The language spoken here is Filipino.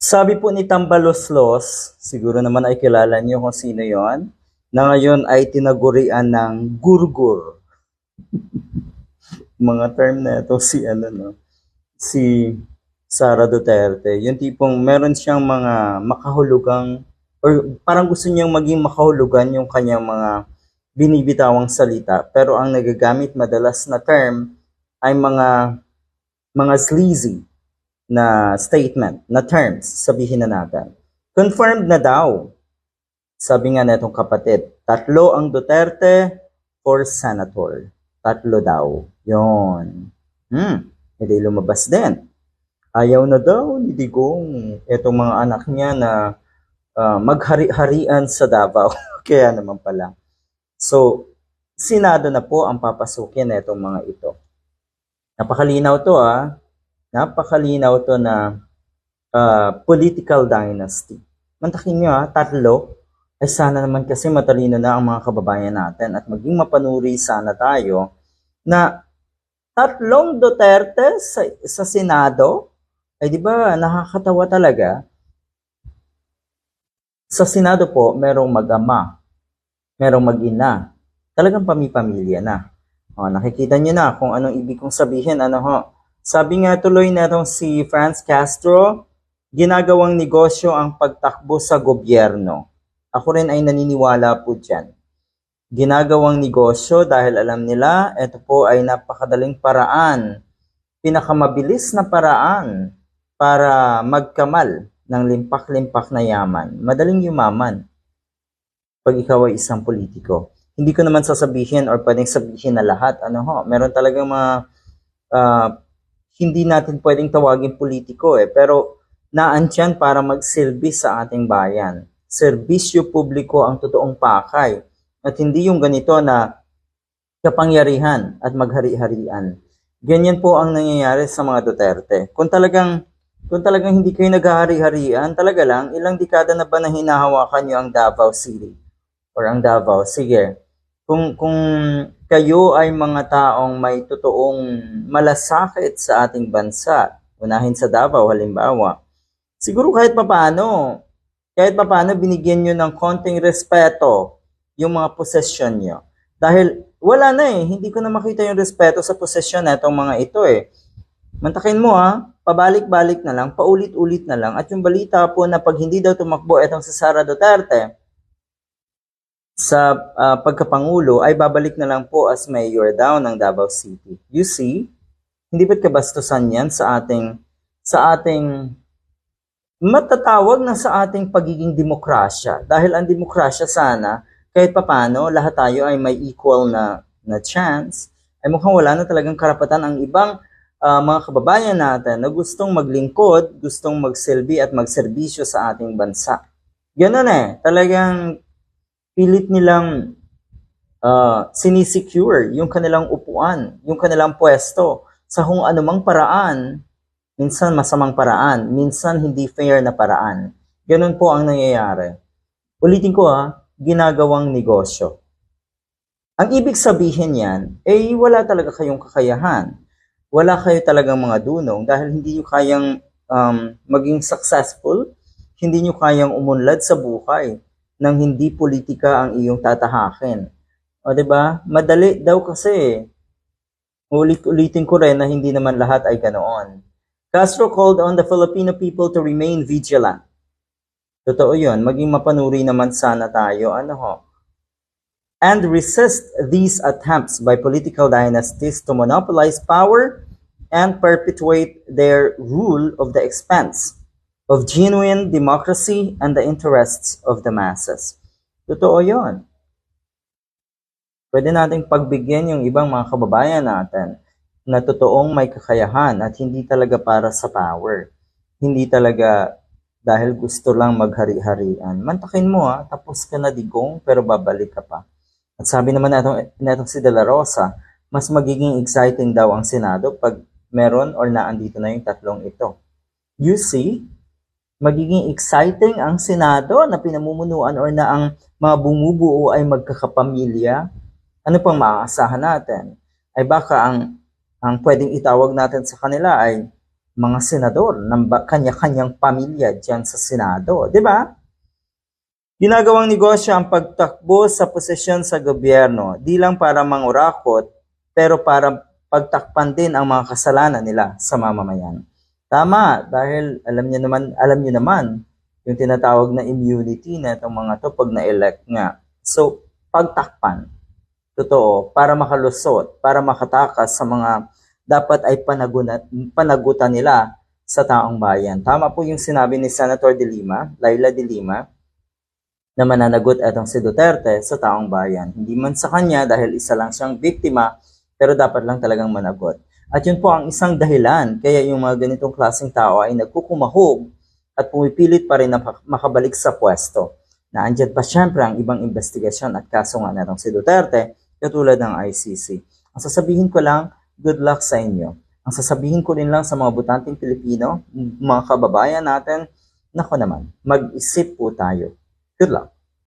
Sabi po ni Tambaloslos, siguro naman ay kilala niyo kung sino yon, na ngayon ay tinagurian ng gurgur. Mga term na ito si ano no, si Sara Duterte. Yung tipong meron siyang mga makahulugang or parang gusto niyang maging makahulugan yung kanyang mga binibitawang salita pero ang nagagamit madalas na term ay mga mga sleazy na statement, na terms, sabihin na natin. Confirmed na daw, sabi nga netong kapatid, tatlo ang Duterte for senator. Tatlo daw. Yon. Hmm, hindi lumabas din. Ayaw na daw ni Digong itong mga anak niya na ah, maghari-harian sa Davao. Kaya naman pala. So, Senado na po ang papasukin na itong mga ito. Napakalinaw to ah napakalinaw to na ah, political dynasty. Mantakin nyo ha, tatlo, ay sana naman kasi matalino na ang mga kababayan natin at maging mapanuri sana tayo na tatlong Duterte sa, sa Senado, ay di ba nakakatawa talaga? Sa Senado po, merong mag-ama, merong mag-ina, talagang pami-pamilya na. O, nakikita nyo na kung anong ibig kong sabihin, ano ho, sabi nga tuloy na si Franz Castro, ginagawang negosyo ang pagtakbo sa gobyerno. Ako rin ay naniniwala po dyan. Ginagawang negosyo dahil alam nila, ito po ay napakadaling paraan, pinakamabilis na paraan para magkamal ng limpak-limpak na yaman. Madaling yumaman pag ikaw ay isang politiko. Hindi ko naman sasabihin or pwedeng sabihin na lahat. Ano ho, meron talagang mga ah, hindi natin pwedeng tawagin politiko eh, pero naantyan para magsilbi sa ating bayan. Serbisyo publiko ang totoong pakay at hindi yung ganito na kapangyarihan at maghari-harian. Ganyan po ang nangyayari sa mga Duterte. Kung talagang kung talagang hindi kayo naghahari-harian, talaga lang, ilang dekada na ba na hinahawakan nyo ang Davao City? Or ang Davao? Sige. Kung, kung kayo ay mga taong may totoong malasakit sa ating bansa, unahin sa Davao halimbawa, siguro kahit papaano, kahit papaano binigyan nyo ng konting respeto yung mga posesyon nyo. Dahil wala na eh, hindi ko na makita yung respeto sa posesyon na itong mga ito eh. Mantakin mo ha, pabalik-balik na lang, paulit-ulit na lang. At yung balita po na pag hindi daw tumakbo itong si Sara Duterte, sa ah, pagkapangulo ay babalik na lang po as mayor daw ng Davao City. You see, hindi ba't kabastusan yan sa ating sa ating matatawag na sa ating pagiging demokrasya. Dahil ang demokrasya sana, kahit papano, lahat tayo ay may equal na, na chance, ay mukhang wala na talagang karapatan ang ibang ah, mga kababayan natin na gustong maglingkod, gustong magsilbi at magserbisyo sa ating bansa. Ganun eh, talagang pilit nilang uh, sinisecure yung kanilang upuan, yung kanilang pwesto sa kung anumang paraan, minsan masamang paraan, minsan hindi fair na paraan. Ganun po ang nangyayari. Ulitin ko ha, ginagawang negosyo. Ang ibig sabihin yan, eh wala talaga kayong kakayahan. Wala kayo talagang mga dunong dahil hindi nyo kayang um, maging successful, hindi nyo kayang umunlad sa buhay nang hindi politika ang iyong tatahakin. O 'di ba? Madali daw kasi. Ulit-ulitin ko rin na hindi naman lahat ay ganoon. Castro called on the Filipino people to remain vigilant. Totoo 'yon, maging mapanuri naman sana tayo, ano ho. And resist these attempts by political dynasties to monopolize power and perpetuate their rule of the expense of genuine democracy and the interests of the masses. Totoo yon. Pwede nating pagbigyan yung ibang mga kababayan natin na totoong may kakayahan at hindi talaga para sa power. Hindi talaga dahil gusto lang maghari-harian. Mantakin mo ha, tapos ka na digong pero babalik ka pa. At sabi naman natong, natong si De La Rosa, mas magiging exciting daw ang Senado pag meron or naandito na yung tatlong ito. You see, magiging exciting ang Senado na pinamumunuan or na ang mga bumubuo ay magkakapamilya, ano pang maaasahan natin? Ay baka ang ang pwedeng itawag natin sa kanila ay mga senador ng kanya-kanyang pamilya dyan sa Senado, di ba? Ginagawang negosyo ang pagtakbo sa posisyon sa gobyerno, di lang para mangurakot, pero para pagtakpan din ang mga kasalanan nila sa mamamayan. Tama, dahil alam niyo naman, alam niyo naman, yung tinatawag na immunity na itong mga to pag na-elect nga. So, pagtakpan. Totoo, para makalusot, para makatakas sa mga dapat ay panagunan, panagutan nila sa taong bayan. Tama po yung sinabi ni Senator De Lima, Laila De Lima, na mananagot etong si Duterte sa taong bayan. Hindi man sa kanya dahil isa lang siyang biktima, pero dapat lang talagang managot. At yun po ang isang dahilan kaya yung mga ganitong klaseng tao ay nagkukumahog at pumipilit pa rin na mak- makabalik sa pwesto. Na andyan pa syempre ang ibang investigasyon at kaso nga na si Duterte katulad ng ICC. Ang sasabihin ko lang, good luck sa inyo. Ang sasabihin ko rin lang sa mga butanteng Pilipino, mga kababayan natin, nako naman, mag-isip po tayo. Good luck.